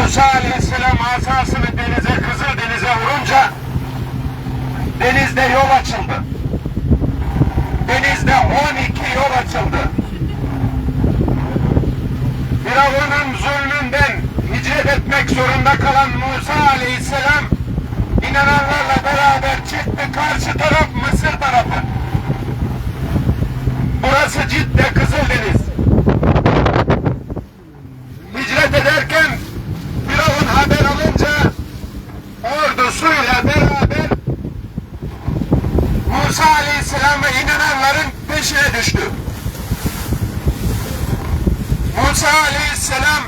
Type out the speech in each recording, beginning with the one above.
Musa Aleyhisselam asasını denize, Kızıldeniz'e vurunca denizde yol açıldı. Denizde 12 yol açıldı. Firavun'un zulmünden hicret etmek zorunda kalan Musa Aleyhisselam inananlarla beraber çıktı karşı taraf Mısır tarafı. Burası Cidde Kızıldeniz. Hicret ederken Firavun haber alınca ordusuyla beraber Musa Aleyhisselam ve inananların peşine düştü. Musa Aleyhisselam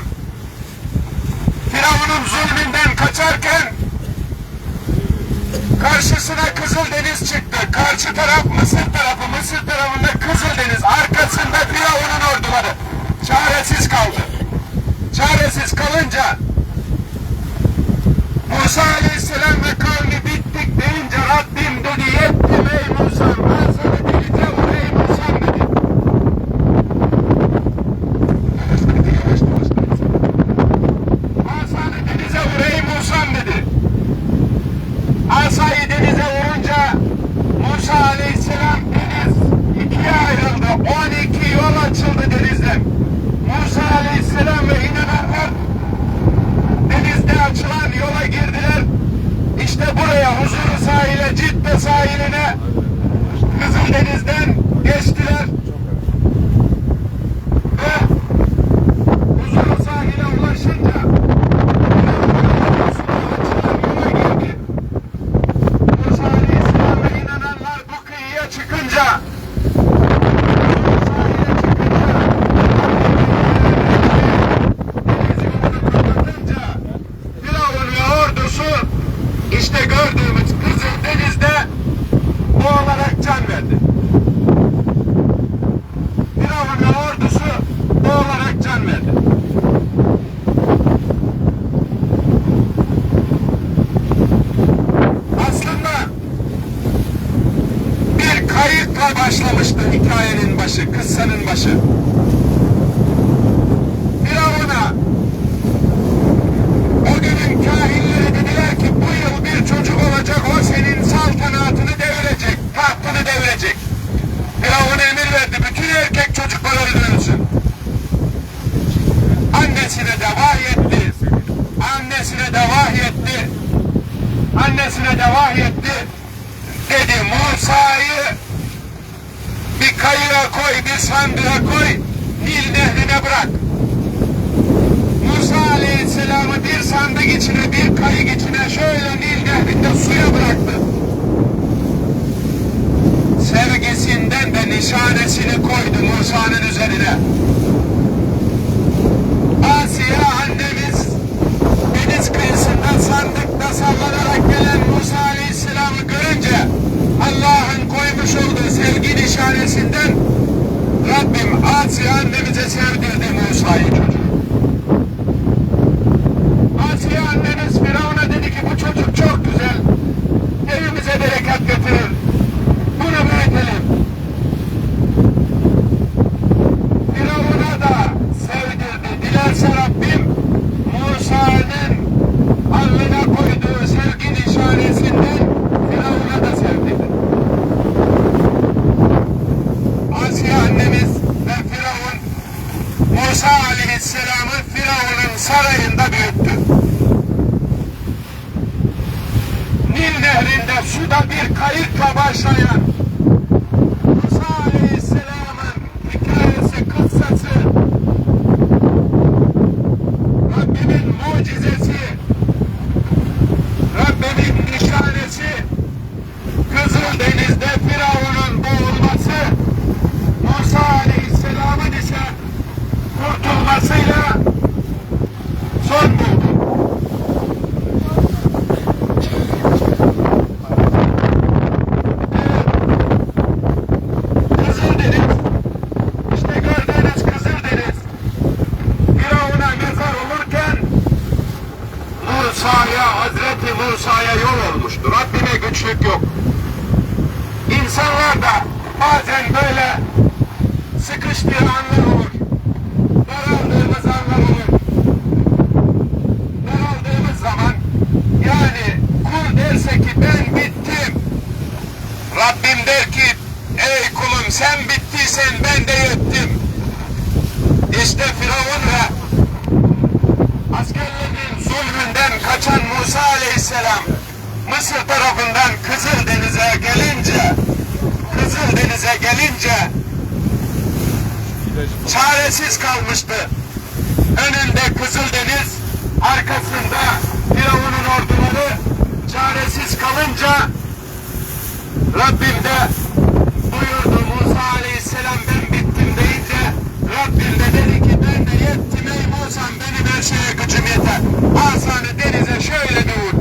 Firavun'un zulmünden kaçarken karşısına Kızıldeniz çıktı. Karşı taraf Mısır tarafı, Mısır tarafında Kızıldeniz, arkasında Firavun'un orduları. Çaresiz kaldı. Çaresiz kalınca ሙሳ አለይሂ ሰላም it is now. Annesine de vahyetti. Dedi Musa'yı bir kayığa koy, bir sandığa koy, Nil nehrine bırak. Musa Aleyhisselam'ı bir sandık içine, bir kayık içine şöyle Nil nehrinde suya bıraktı. Sevgisinden de nişanesini koydu Musa'nın üzerine. davasıyla son buldu. Kızıldeniz, işte gördüğünüz Kızıldeniz, Firavun'a mezar olurken Musa'ya, Hazreti Musa'ya yol olmuştur. Rabbime güçlük yok. İnsanlar da bazen böyle sıkıştığı anlar olur. Kızıldeniz'e gelince çaresiz kalmıştı. Önünde Kızıldeniz, arkasında Firavun'un orduları çaresiz kalınca Rabbim de buyurdu Musa aleyhisselam ben bittim deyince Rabbim de dedi ki ben de yettim ey Musa'm benim her şeye gücüm yeter. Asanı denize şöyle bir vur.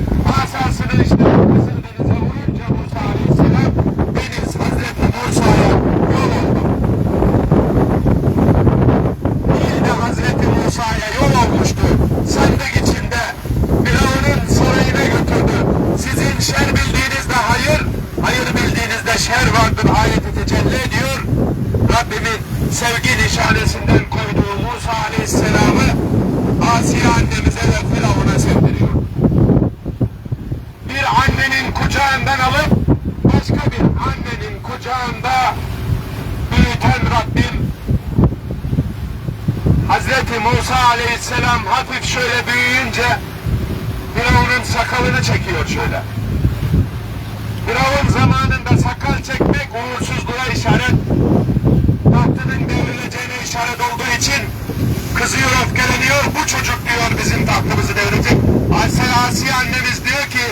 Asasını işte Kızıldenize vurunca Musa aleyhisselam deniz Hazreti Musa'ya yol oldu. Bir de Hazreti Musa'ya yol olmuştu. Sandık içinde Firavun'un sarayına götürdü. Sizin şer bildiğinizde hayır, hayır bildiğinizde şer vardır ayeti tecelli ediyor. Rabbimin sevgi nişanesinden koyduğu Musa Aleyhisselam'ı Asiye annemize ve Firavun'a sevdiriyor. Bir annenin kucağından alıp başka bir annenin kucağında büyüten Rabbim Hazreti Musa aleyhisselam hafif şöyle büyüyünce Firavun'un sakalını çekiyor şöyle. Firavun zamanında sakal çekmek uğursuzluğa işaret, tahtının devrileceğine işaret olduğu için kızıyor, öfkeleniyor. Bu çocuk diyor bizim tahtımızı devirecek. Aysel Asiye annemiz diyor ki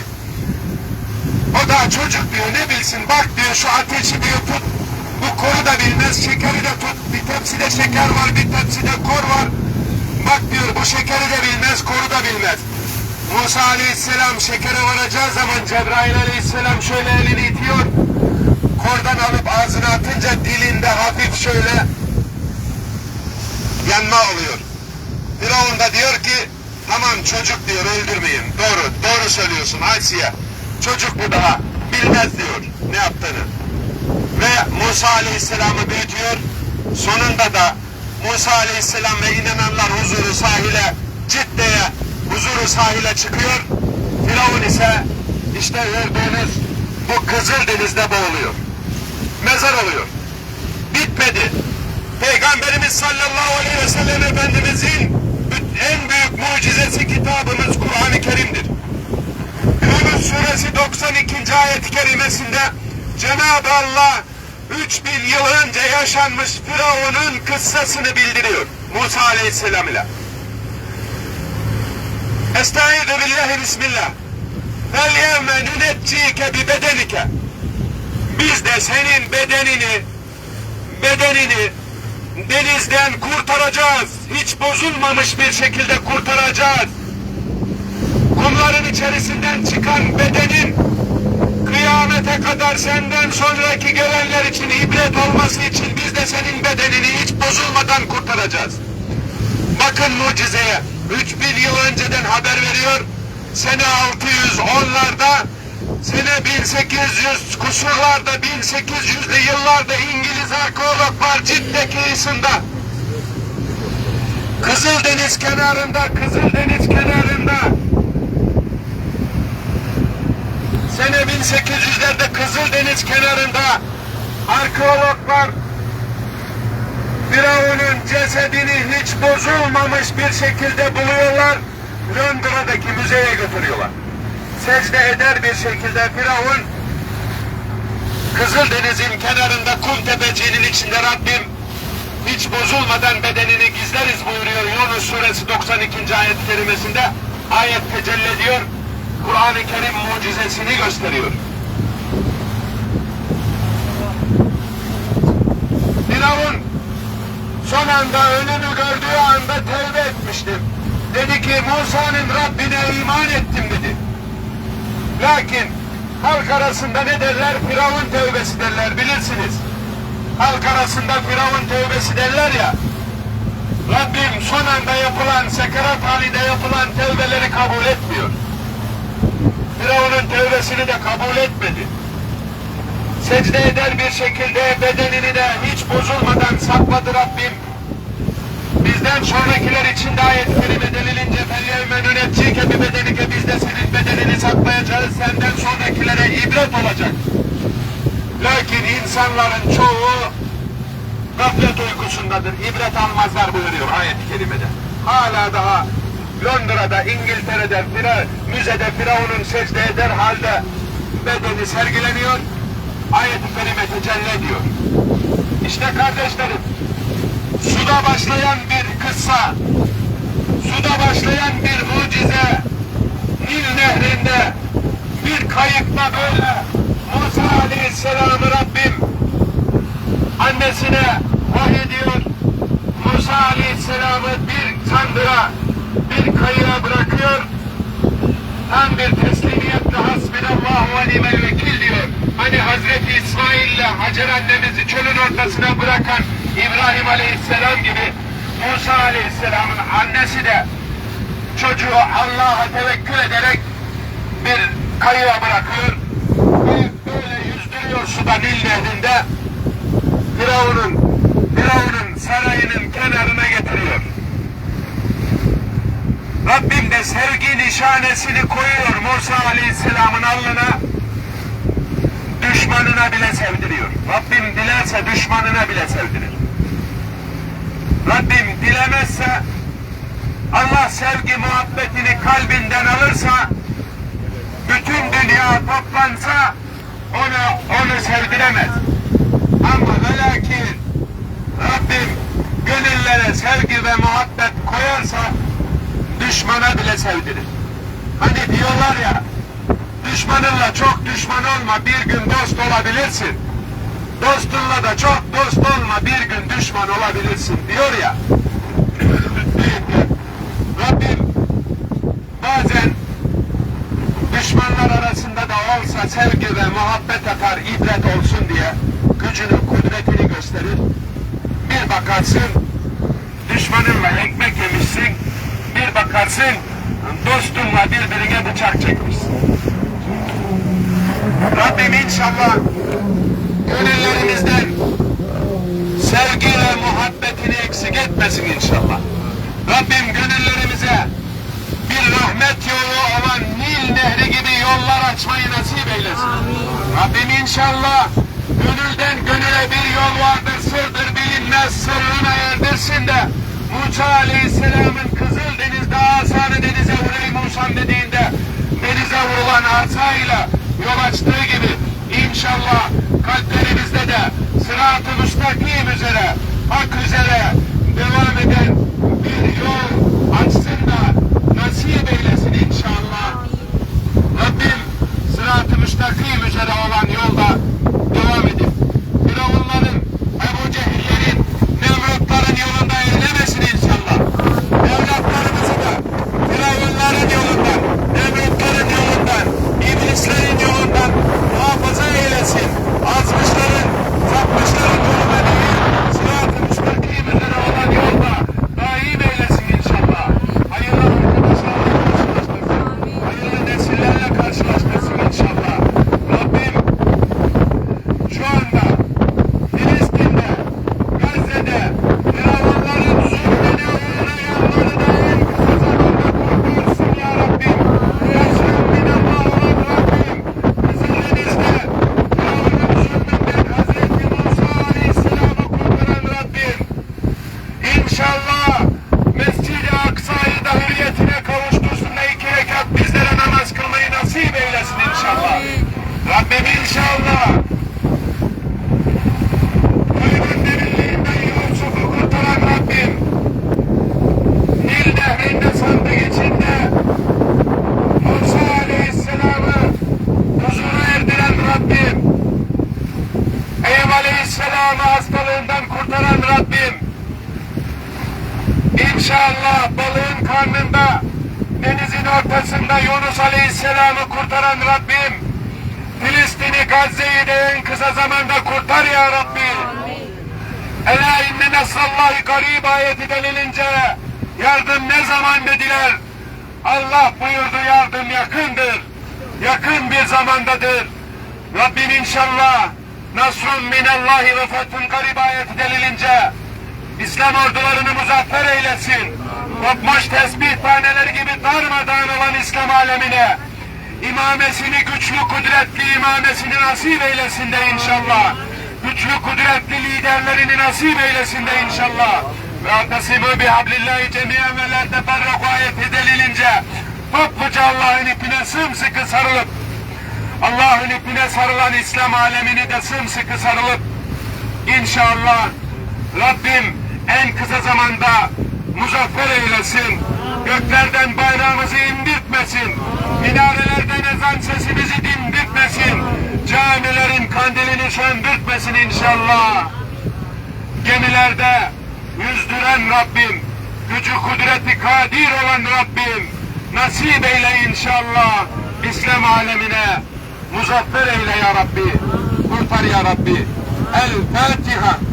o da çocuk diyor ne bilsin bak diyor şu ateşi diyor tut. Bu koru da bilmez şekeri de tut. Bir tepside şeker var bir tepside kor var. Bak diyor bu şekeri de bilmez koru da bilmez. Musa aleyhisselam şekere varacağı zaman Cebrail aleyhisselam şöyle elini itiyor. Kordan alıp ağzına atınca dilinde hafif şöyle yanma oluyor. Firavun da diyor ki tamam çocuk diyor öldürmeyin. Doğru doğru söylüyorsun Aysiye. Çocuk bu daha bilmez diyor ne yaptığını. Ve Musa Aleyhisselam'ı büyütüyor. Sonunda da Musa Aleyhisselam ve inananlar huzuru sahile Cidde'ye huzuru sahile çıkıyor. Firavun ise işte gördüğünüz bu Kızıl Deniz'de boğuluyor. Mezar oluyor. Bitmedi. Peygamberimiz sallallahu aleyhi ve sellem Efendimizin en büyük mucizesi kitabımız Kur'an-ı Kerim'dir. Yunus suresi 92. ayet-i kerimesinde Cenab-ı Allah 3000 yıl önce yaşanmış Firavun'un kıssasını bildiriyor. Musa aleyhisselam ile. Estaizu billahi bismillah. Fel yevme nüneccike bi bedenike. Biz de senin bedenini, bedenini denizden kurtaracağız. Hiç bozulmamış bir şekilde kurtaracağız. Kumların içerisinden çıkan bedenin kıyamete kadar senden sonraki gelenler için ibret olması için biz de senin bedenini hiç bozulmadan kurtaracağız. Bakın mucizeye. 3000 yıl önceden haber veriyor. Sene 610'larda, sene 1800 kusurlarda, 1800'lü yıllarda İngiliz arkeologlar Cidde kıyısında Kızıldeniz kenarında, Kızıldeniz kenarında sene 1800'lerde Kızıldeniz kenarında arkeologlar Firavun'un cesedini hiç bozulmamış bir şekilde buluyorlar. Londra'daki müzeye götürüyorlar. Secde eder bir şekilde Firavun Kızıldeniz'in kenarında kum tepeciğinin içinde Rabbim hiç bozulmadan bedenini gizleriz buyuruyor Yunus suresi 92. ayet kerimesinde ayet tecelli ediyor. Kur'an-ı Kerim mucizesini gösteriyor. Firavun son anda ölümü gördüğü anda tevbe etmiştim. Dedi ki Musa'nın Rabbine iman ettim dedi. Lakin halk arasında ne derler? Firavun tevbesi derler bilirsiniz. Halk arasında Firavun tevbesi derler ya. Rabbim son anda yapılan, sekerat halinde yapılan tevbeleri kabul etmiyor. Firavun'un tövbesini de kabul etmedi. Secde eder bir şekilde bedenini de hiç bozulmadan sakladı Rabbim. Bizden sonrakiler için de ayet-i kerime denilince فَلْيَوْمَ نُنَجِّيكَ بِبَدَنِكَ Biz de senin bedenini saklayacağız. Senden sonrakilere ibret olacak. Lakin insanların çoğu gaflet uykusundadır. İbret almazlar buyuruyor ayet-i kerimede. Hala daha Londra'da, İngiltere'de, Fira, müzede Firavun'un secde eder halde bedeni sergileniyor. Ayet-i kerime tecelli ediyor. İşte kardeşlerim, suda başlayan bir kıssa, suda başlayan bir mucize, Nil nehrinde bir kayıkta böyle Musa Aleyhisselam'ı Rabbim annesine vahyediyor. Musa Aleyhisselam'ı bir sandıra, bir kayığa bırakıyor. Tam bir teslimiyetle hasbinallahu ve nimel vekil diyor. Hani Hazreti İsmail ile Hacer annemizi çölün ortasına bırakan İbrahim Aleyhisselam gibi Musa Aleyhisselam'ın annesi de çocuğu Allah'a tevekkül ederek bir kayığa bırakıyor ve böyle yüzdürüyor suda Nil nehrinde Firavun'un Firavun'un sarayının kenarına getiriyor. Rabbim de sevgi nişanesini koyuyor Musa Aleyhisselam'ın alnına düşmanına bile sevdiriyor. Rabbim dilerse düşmanına bile sevdirir. Rabbim dilemezse Allah sevgi muhabbetini kalbinden alırsa bütün dünya toplansa onu onu sevdiremez. Ama ve lakin Rabbim gönüllere sevgi ve muhabbet koyarsa düşmana bile sevdirir. Hani diyorlar ya düşmanınla çok düşman olma bir gün dost olabilirsin. Dostunla da çok dost olma bir gün düşman olabilirsin diyor ya. Rabbim bazen düşmanlar arasında da olsa sevgi ve muhabbet atar ibret olsun diye gücünü kudretini gösterir. Bir bakarsın düşmanınla ekmek yemişsin bir bakarsın dostunla birbirine bıçak çekmişsin. Rabbim inşallah gönüllerimizden sevgi ve muhabbetini eksik etmesin inşallah. Rabbim gönüllerimize bir rahmet yolu olan Nil Nehri gibi yollar açmayı nasip eylesin. Rabbim inşallah gönülden gönüle bir yol vardır, sırdır bilinmez, sırrına erdirsin de Musa Aleyhisselam'ın Deniz'de asanı denize vurayım Musa'm dediğinde denize vurulan asayla yol açtığı gibi inşallah kalplerimizde de sırat-ı müstakim üzere, hak üzere devam eden bir yol açsın da nasip eylesin inşallah. Rabbim sırat-ı müstakim üzere olan yolda devam edip Firavunların, Ebu Cehillerin, Nemrutların yolunda eylemesin inşallah. Evlatlarımızı da Firavunların yolundan, Nemrutların yolundan, iblislerin yolundan muhafaza eylesin. Azmışların, sapmışların yoluna değil, sırat-ı müstakim üzere olan yolda daim eylesin inşallah. Hayırlı arkadaşlarla karşılaştırsın. Hayırlı nesillerle karşılaştırsın inşallah. Rabbim şu anda Filistin'de, Gazze'de Firavunların zulmüne uğrayanları da en kısa zamanda kurtulsun ya Rabbim. Yaşam minallahu Rabbim. Kızıldeniz'de Firavun'un zulmünden Hazreti Musa Aleyhisselam'ı kurtaran Rabbim. İnşallah Mescid-i Aksa'yı da hürriyetine kavuştursun da iki rekat bizlere namaz kılmayı nasip eylesin inşallah. Rabbim inşallah Kuyunun derinliğinden Yusuf'u kurtaran Rabbim. Nil nehrinde sandık içinde Musa Aleyhisselam'ı huzura erdiren Rabbim. Eyüp Aleyhisselam'ı hastalığından kurtaran Rabbim. İnşallah balığın karnında denizin ortasında Yunus Aleyhisselam'ı kurtaran Rabbim. Filistin'i Gazze'yi de en kısa zamanda kurtar ya Rabbi. Ela inne nesallahi garib ayeti denilince yardım ne zaman dediler? Allah buyurdu yardım yakındır. yakın bir zamandadır. Rabbim inşallah Nasrun minallahi ve fethun garib ayeti delilince İslam ordularını muzaffer eylesin. Kopmuş tesbih taneleri gibi darmadağın olan İslam alemine imamesini güçlü kudretli imamesini nasip eylesin de inşallah. Güçlü kudretli liderlerini nasip eylesin de inşallah. Ve atasimu bihablillahi cemiyen ve la teferraku ayeti delilince topluca Allah'ın ipine sımsıkı sarılıp Allah'ın ipine sarılan İslam alemini de sımsıkı sarılıp İnşallah Rabbim en kısa zamanda muzaffer eylesin. Göklerden bayrağımızı indirtmesin. Minarelerden ezan sesimizi dindirtmesin. Camilerin kandilini söndürtmesin inşallah. Gemilerde yüzdüren Rabbim, gücü kudreti kadir olan Rabbim, nasip eyle inşallah İslam alemine muzaffer eyle ya Rabbi, kurtar ya Rabbi. El Fatiha.